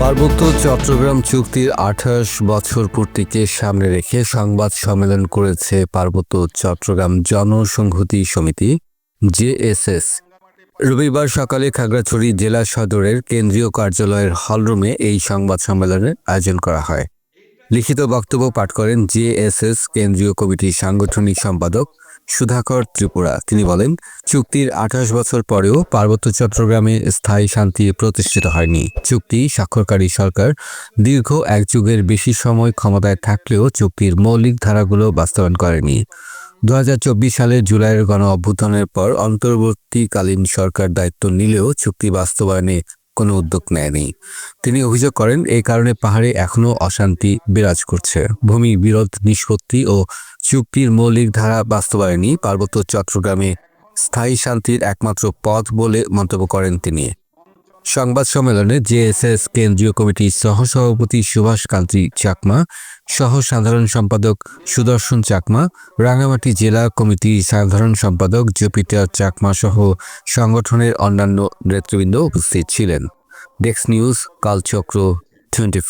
পার্বত্য চট্টগ্রাম চুক্তির আঠাশ বছর পূর্তিকে সামনে রেখে সংবাদ সম্মেলন করেছে পার্বত্য চট্টগ্রাম জনসংহতি সমিতি, জেএসএস। রবিবার সকালে খাগড়াছড়ি জেলা সদরের কেন্দ্রীয় কার্যালয়ের হলরুমে এই সংবাদ সম্মেলনের আয়োজন করা হয়। লিখিত বক্তব্য পাঠ করেন জেএসএস কেন্দ্রীয় কমিটির সাংগঠনিক সম্পাদক সুধাকর ত্রিপুরা। তিনি বলেন, চুক্তির আঠাশ বছর পরেও পার্বত্য চট্টগ্রামে স্থায়ী শান্তি প্রতিষ্ঠিত হয়নি। চুক্তি স্বাক্ষরকারী সরকার দীর্ঘ এক যুগের বেশি সময় ক্ষমতায় থাকলেও চুক্তির মৌলিক ধারাগুলো বাস্তবায়ন করেনি। দু হাজার চব্বিশ সালের জুলাইয়ের গণ অভ্যুত্থানের পর অন্তর্বর্তীকালীন সরকার দায়িত্ব নিলেও চুক্তি বাস্তবায়নে কোনো উদ্যোগ নেয়নি। তিনি অভিযোগ করেন, এই কারণে পাহাড়ে এখনও অশান্তি বিরাজ করছে। ভূমি বিরোধ, নিষ্পত্তি ও চুক্তির মৌলিক ধারা বাস্তবায়নই পার্বত্য চট্টগ্রামে স্থায়ী শান্তির একমাত্র পথ বলে মন্তব্য করেন তিনি। সংবাদ সম্মেলনে জেএসএস কেন্দ্রীয় কমিটির সহসভাপতি সুভাষ কান্তি চাকমা সহ সাধারণ সম্পাদক সুদর্শন চাকমা, রাঙামাটি জেলা কমিটির সাধারণ সম্পাদক জুপিটার চাকমা সহ সংগঠনের অন্যান্য নেতৃবৃন্দ উপস্থিত ছিলেন। ডেক্স নিউজ, কালচক্র টোয়েন্টি